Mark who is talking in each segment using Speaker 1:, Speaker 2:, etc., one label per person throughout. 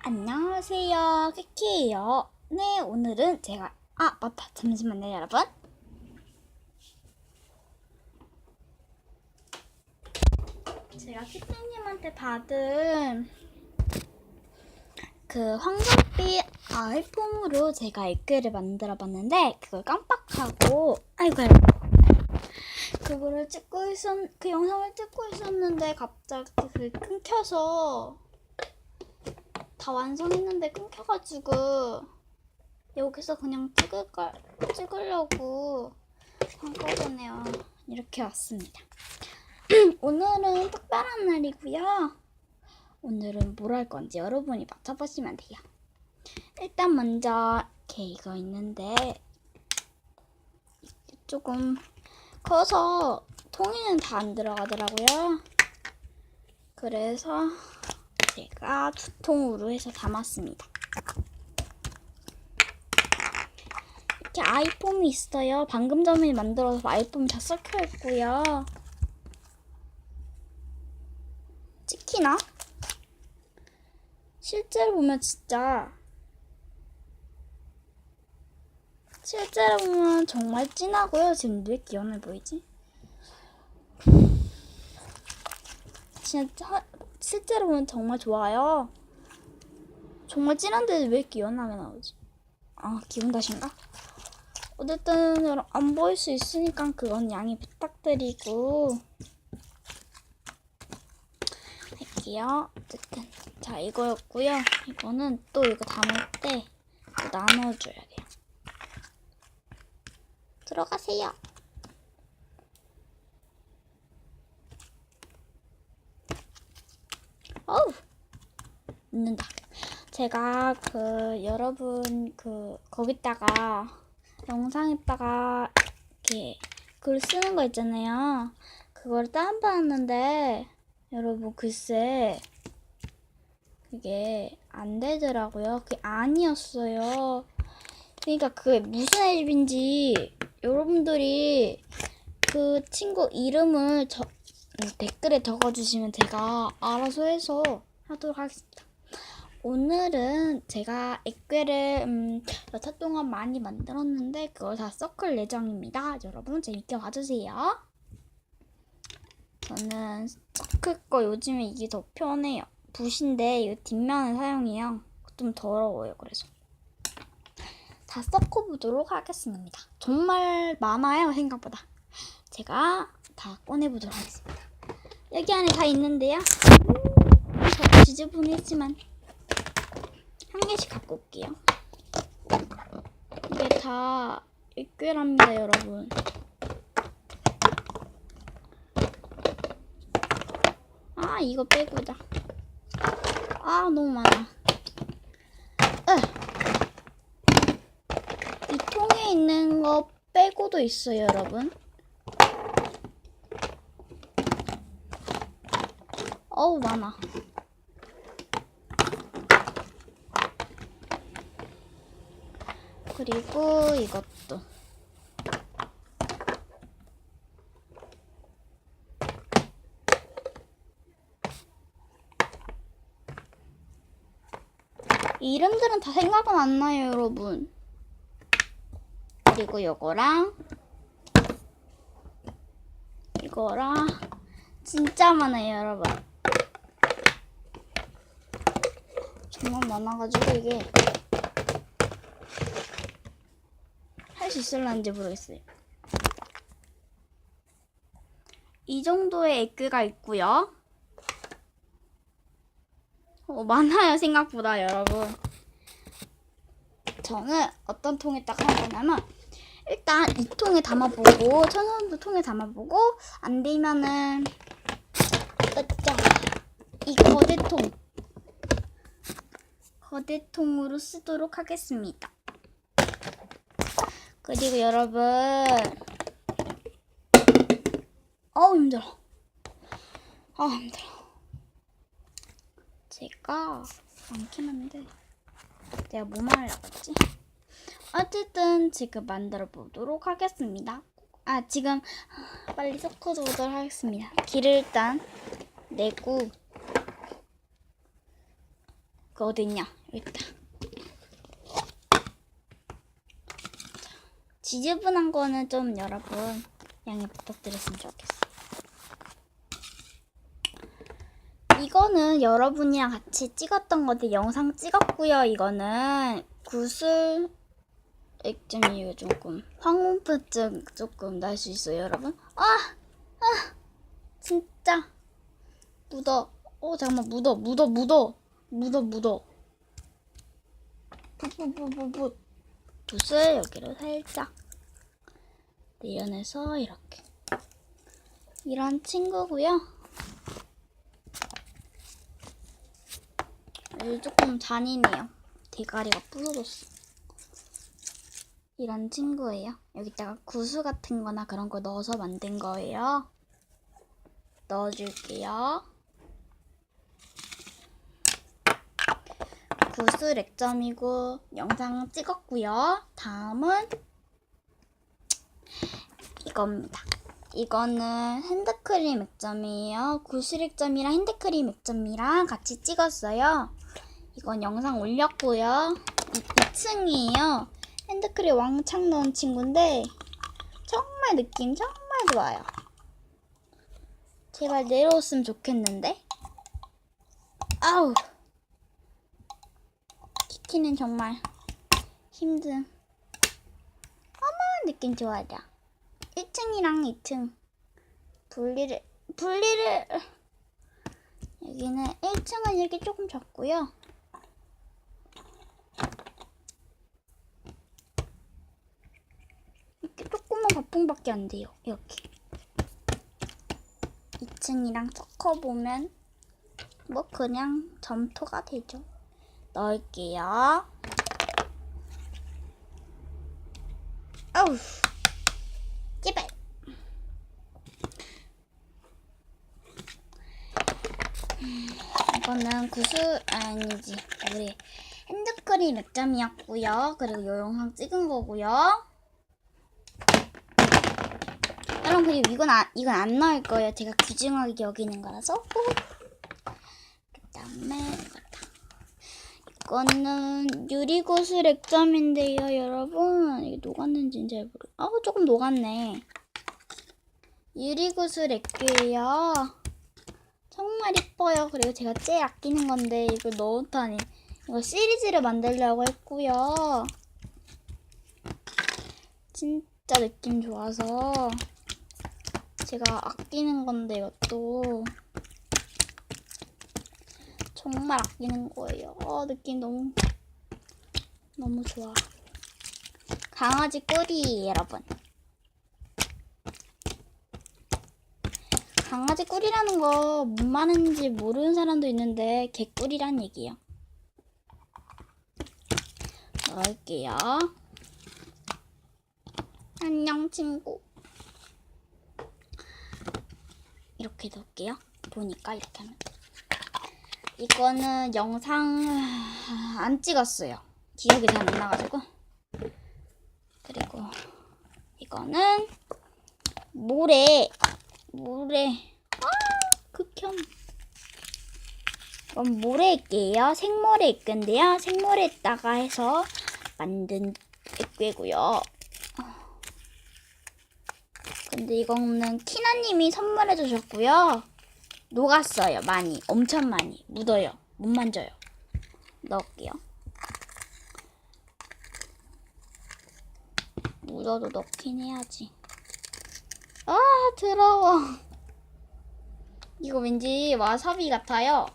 Speaker 1: 안녕하세요. 키키예요. 네, 오늘은 제가 아, 맞다. 잠시만요, 여러분. 제가 키키님한테 받은 그 황금빛 아이폼으로 제가 액괴를 만들어 봤는데 그걸 깜빡하고 아이고 그거를 찍고 있었 그 영상을 찍고 있었는데 갑자기 그게 끊겨서 다 완성했는데 끊겨가지고 여기서 그냥 찍을 걸 찍으려고 한꺼번에 이렇게 왔습니다. 오늘은 특별한 날이고요. 오늘은 뭘 할 건지 여러분이 맞춰보시면 돼요. 일단 먼저 이거 있는데 조금 커서 통에는 다 안 들어가더라고요. 그래서 제가 두 통으로 해서 담았습니다. 이렇게 아이폼이 있어요. 방금 전에 만들어서 아이폼 다 섞여 있고요. 찍히나? 실제로 보면 진짜 실제로 보면 정말 진하고요. 지금 왜 이렇게 연해 보이지? 진짜 실제로 보면 정말 좋아요. 정말 진한데 왜 이렇게 연하게 나오지? 아 기분 탓인가? 어쨌든 여러분 안 보일 수 있으니까 그건 양해 부탁드리고 할게요. 어쨌든 자 이거였고요. 이거는 또 이거 담을 때또 나눠줘야 돼요. 들어가세요. 어우 웃는다. 제가 그 여러분 그 거기다가 영상에다가 이렇게 글 쓰는 거 있잖아요. 그걸 다운받았는데 여러분 글쎄 그게 안 되더라고요. 그게 아니었어요. 그러니까 그게 무슨 앱인지 여러분들이 그 친구 이름을 저, 음, 댓글에 적어주시면 제가 알아서 해서 하도록 하겠습니다. 오늘은 제가 액괴를 음, 여차 동안 많이 만들었는데 그걸 다 섞을 예정입니다. 여러분 재밌게 봐주세요. 저는 섞을 거 요즘에 이게 더 편해요. 붓인데 이 뒷면을 사용해요. 좀 더러워요. 그래서 다 섞어 보도록 하겠습니다. 정말 많아요 생각보다. 제가 다 꺼내 보도록 하겠습니다. 여기 안에 다 있는데요. 저 지저분했지만 한 개씩 갖고 올게요. 이게 다 액괴랍니다, 여러분. 아, 이거 빼고다. 아, 너무 많아. 으. 이 통에 있는 거 빼고도 있어요, 여러분. 어우, 많아. 그리고 이것도. 이 이름들은 다 생각은 안 나요, 여러분. 그리고 요거랑 이거랑 진짜 많아요, 여러분. 정말 많아가지고 이게 할 수 있을란지 모르겠어요. 이 정도의 에그가 있고요. 어, 많아요, 생각보다, 여러분. 저는 어떤 통에 딱할 거냐면, 일단 이 통에 담아보고, 천원도 통에 담아보고, 안 되면은, 이 거대통. 거대통으로 쓰도록 하겠습니다. 그리고 여러분, 어우, 힘들어. 아, 힘들어. 제가 많긴 한데 내가 뭐 말하려고 했지? 어쨌든 지금 만들어 보도록 하겠습니다. 아 지금 빨리 섞어보도록 하겠습니다. 길을 일단 내고 그 어딨냐? 있다. 자, 지저분한 거는 좀 여러분 양해 부탁드렸으면 좋겠어요. 이거는 여러분이랑 같이 찍었던 건데 영상 찍었고요. 이거는 구슬 액점이 조금 황혼증 조금 날 수 있어요, 여러분. 아, 아, 진짜 묻어. 어 잠깐만 묻어, 묻어, 묻어, 묻어, 묻어. 붓붓붓붓붓 붓을 여기로 살짝 내려내서 이렇게 이런 친구고요. 여기 조금 잔인해요. 대가리가 부서졌어. 이런 친구예요. 여기다가 구슬 같은 거나 그런 거 넣어서 만든 거예요. 넣어줄게요. 구슬 액점이고 영상 찍었고요. 다음은 이겁니다. 이거는 핸드크림 액점이에요. 구슬 액점이랑 핸드크림 액점이랑 같이 찍었어요. 이건 영상 올렸고요. 2층이에요. 핸드크림 왕창 넣은 친구인데 정말 느낌 정말 좋아요. 제발 내려왔으면 좋겠는데. 아우. 키키는 정말 힘든. 어머 느낌 좋아요. 1층이랑 2층 분리를 분리를 여기는 1층은 이렇게 조금 적고요. 이렇게 조그만 거품밖에 안 돼요. 이렇게 2층이랑 섞어 보면 뭐 그냥 점토가 되죠. 넣을게요. 아우 제발. 음, 이거는 구슬 아니지 우리 핸드크림 액점이었고요. 그리고 요 영상 찍은 거고요. 여러분 그리고 이건 안 이건 안 넣을 거예요. 제가 귀중하게 여기는 거라서. 그 다음에 이거다. 이거는 유리구슬 액점인데요, 여러분. 이게 녹았는지는 잘 모르. 아, 조금 녹았네. 유리구슬 액이에요. 정말 이뻐요. 그리고 제가 제일 아끼는 건데 이걸 넣었다니. 이거 시리즈를 만들려고 했고요. 진짜 느낌 좋아서 제가 아끼는 건데 이것도 정말 아끼는 거예요. 어, 느낌 너무 너무 좋아. 강아지 꿀이 여러분. 강아지 꿀이라는 거 뭔 말인지 모르는 사람도 있는데 개꿀이란 얘기예요. 넣을게요. 안녕 친구. 이렇게 넣을게요. 보니까 이렇게 하면. 이거는 영상 안 찍었어요. 기억이 잘 안 나가지고. 그리고 이거는 모래, 모래. 아, 극혐. 이건 모래 액이에요. 생모래 액인데요. 생모래에다가 해서 만든 액괴고요. 근데 이거는 키나님이 선물해 주셨고요. 녹았어요. 많이. 엄청 많이. 묻어요. 못 만져요. 넣을게요. 묻어도 넣긴 해야지. 아, 더러워. 이거 왠지 와사비 같아요.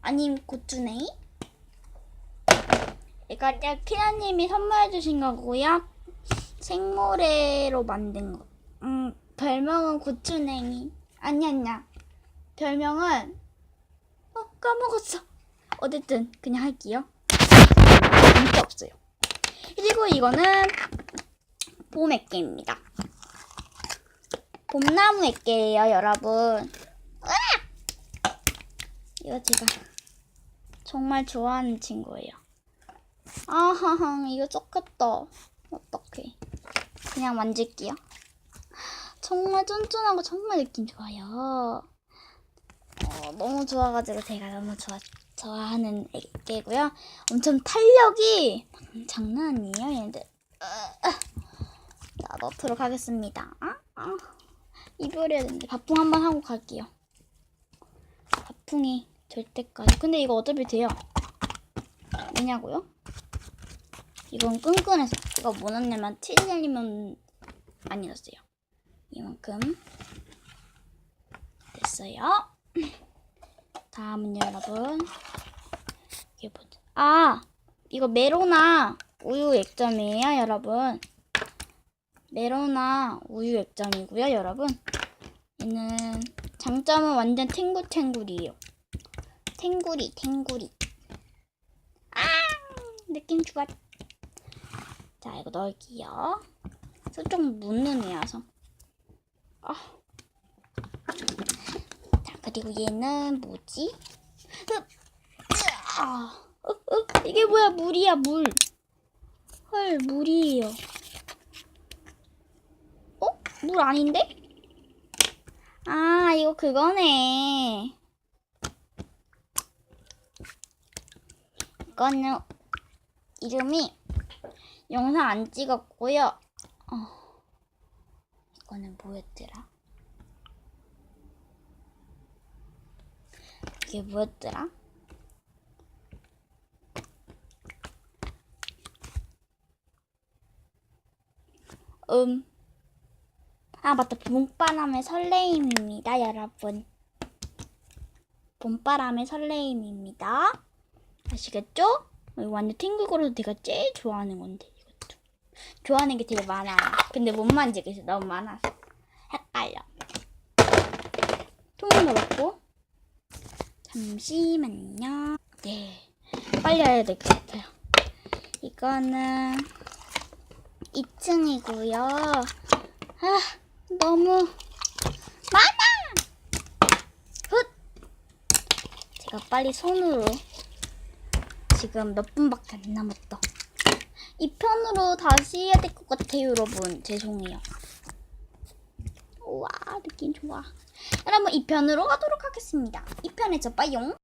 Speaker 1: 아님 고추냉이? 이거 그냥 키나님이 선물해 주신 거고요. 생모래로 만든 거. 음, 별명은 고추냉이. 아니, 아니야. 별명은 어 까먹었어. 어쨌든 그냥 할게요. 진짜 없어요. 그리고 이거는 봄 액계입니다. 봄나무 액계예요, 여러분. 으악! 이거 제가 정말 좋아하는 친구예요. 아하하, 이거 썩겠다. 어떡해. 그냥 만질게요. 정말 쫀쫀하고 정말 느낌 좋아요. 어, 너무 좋아가지고 제가 너무 좋아 좋아하는 애기고요. 엄청 탄력이 장난 아니에요, 얘네들. 자, 넣도록 하겠습니다. 아, 아. 이별해야 되는데 밥풍 한번 하고 갈게요. 밥풍이 될 때까지. 근데 이거 어차피 돼요. 왜냐고요? 이건 끈끈해서 이거 뭐 넣냐면 치즈jel리면 많이 넣었어요. 이만큼 됐어요. 다음은 여러분 이게 뭐지? 아 이거 메로나 우유 액점이에요, 여러분. 메로나 우유 액점이고요, 여러분. 얘는 장점은 완전 탱글탱글이에요. 탱구리, 탱구리. 아 느낌 좋아. 자 이거 넣을게요. 살짝 묻는 애라서. 아. 자 그리고 얘는 뭐지? 이게 뭐야 물이야 물. 헐 물이에요. 어? 물 아닌데? 아 이거 그거네. 이거는 이름이 영상 안 찍었고요. 어, 이거는 뭐였더라? 이게 뭐였더라? 음. 아, 맞다. 봄바람의 설레임입니다, 여러분. 봄바람의 설레임입니다. 아시겠죠? 완전 탱글거려서 내가 제일 좋아하는 건데, 이것도. 좋아하는 게 되게 많아요. 근데 못 만지겠어. 너무 많아서. 헷갈려. 통을 넣었고. 잠시만요. 네. 빨리 해야 될 것 같아요. 이거는 2층이고요. 아, 너무 많아! 훗! 제가 빨리 손으로 지금 몇 분밖에 안 남았다. 이 편으로 다시 해야 될 것 같아요, 여러분. 죄송해요. 우와, 느낌 좋아. 여러분, 이 편으로 가도록 하겠습니다. 이 편에서 빠용.